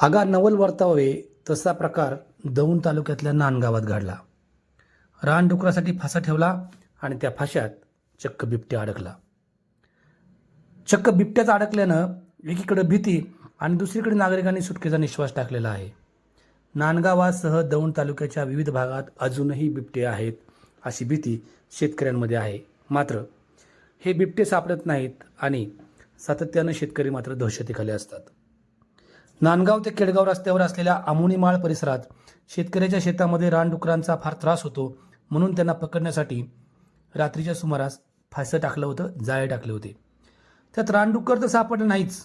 आगा नवल वर्तावे तसा प्रकार दौंड तालुक्यातल्या नांदगावात घडला. रानडुकरासाठी फासा ठेवला आणि त्या फाशात चक्क बिबट्या अडकला. चक्क बिबट्यात अडकल्यानं एकीकडे भीती आणि दुसरीकडे नागरिकांनी सुटकेचा निश्वास टाकलेला आहे. नांदगावासह दौंड तालुक्याच्या विविध भागात अजूनही बिबटे आहेत अशी भीती शेतकऱ्यांमध्ये आहे. मात्र हे बिबटे सापडत नाहीत आणि सातत्यानं शेतकरी मात्र दहशतीखाली असतात. नांदगाव ते केडगाव रस्त्यावर असलेल्या आमुणीमाळ परिसरात शेतकऱ्याच्या शेतामध्ये रानडुकरांचा फार त्रास होतो म्हणून त्यांना पकडण्यासाठी रात्रीच्या सुमारास फासं टाकलं होतं जाळे टाकले होते. त्यात रानडुकर तर सापडलं नाहीच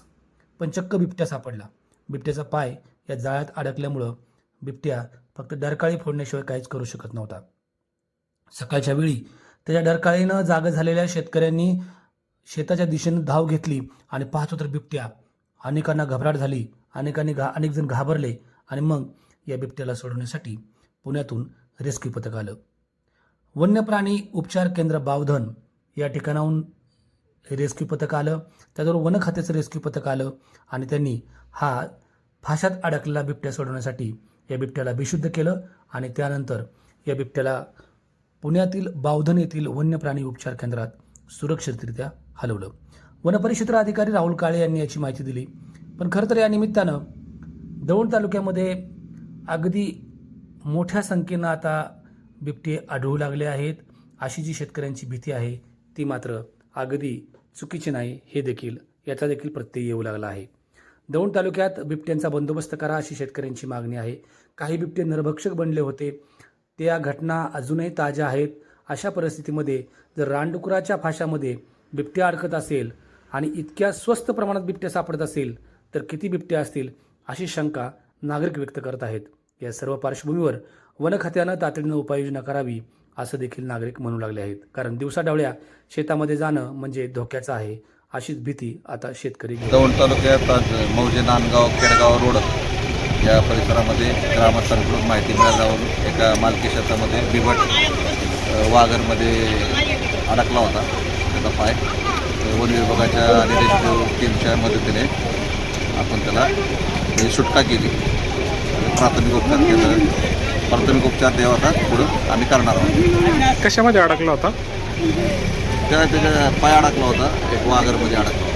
पण चक्क बिबट्या सापडला. बिबट्याचा पाय या जाळ्यात अडकल्यामुळं बिबट्या फक्त डरकाळी फोडण्याशिवाय काहीच करू शकत नव्हता. सकाळच्या वेळी त्याच्या डरकाळीनं जागं झालेल्या शेतकऱ्यांनी शेताच्या दिशेनं धाव घेतली आणि पाहतो तर बिबट्या अनेकांना घबराट झाली अनेकांनी घा अनेक जण घाबरले आणि मग या बिबट्याला सोडवण्यासाठी पुण्यातून रेस्क्यू पथक आलं. वन्यप्राणी उपचार केंद्र बावधन या ठिकाणाहून रेस्क्यू पथक आलं. त्याचबरोबर वन खात्याचं रेस्क्यू पथक आलं आणि त्यांनी हा फाशात अडकलेला बिबट्या सोडवण्यासाठी या बिबट्याला बेशुद्ध केलं आणि त्यानंतर या बिबट्याला पुण्यातील बावधन येथील वन्यप्राणी उपचार केंद्रात सुरक्षितरित्या हलवलं. वनपरिक्षेत्र अधिकारी राहुल काळे यांनी याची माहिती दिली. पण खरं तर या निमित्तानं दौंड तालुक्यामध्ये अगदी मोठ्या संख्येनं आता बिबटे आढळू लागले आहेत. अशी जी शेतकऱ्यांची भीती आहे ती मात्र अगदी चुकीची नाही हे देखील याचा देखील प्रत्यय येऊ लागला आहे. दौंड तालुक्यात बिबट्यांचा बंदोबस्त करा अशी शेतकऱ्यांची मागणी आहे. काही बिबटे नरभक्षक बनले होते. त्या घटना अजूनही ताज्या आहेत. अशा परिस्थितीमध्ये जर रानडुकराच्या फाशामध्ये बिबट्या अडकत असेल आणि इतक्या स्वस्त प्रमाणात बिबट्या सापडत असेल तर किती बिबट्या असतील अशी शंका नागरिक व्यक्त करत आहेत. या सर्व पार्श्वभूमीवर वन खात्यानं तातडीनं उपाययोजना करावी असं देखील नागरिक म्हणू लागले आहेत. कारण दिवसाढवळ्या शेतामध्ये जाणं म्हणजे धोक्याचं आहे अशीच भीती आता शेतकरी दौंड तालुक्यात आज मौजे नांदगाव केडगाव रोड या परिसरामध्ये ग्रामस्थांकडून माहिती मिळाल्यावरून एका मालकी शेतामध्ये बिबट वाघरमध्ये अडकला होता. त्याचा पाय वन विभागाच्या आणि रेस्क्यू टीमच्या मदतीने आपण त्याला सुटका केली. प्राथमिक उपचार केलं. प्राथमिक उपचार द्यावा होता पुढं आम्ही करणार आहोत. कशामध्ये अडकला होता? त्या त्याच्या पाय अडकला होता. एक वाघरमध्ये अडकला होता.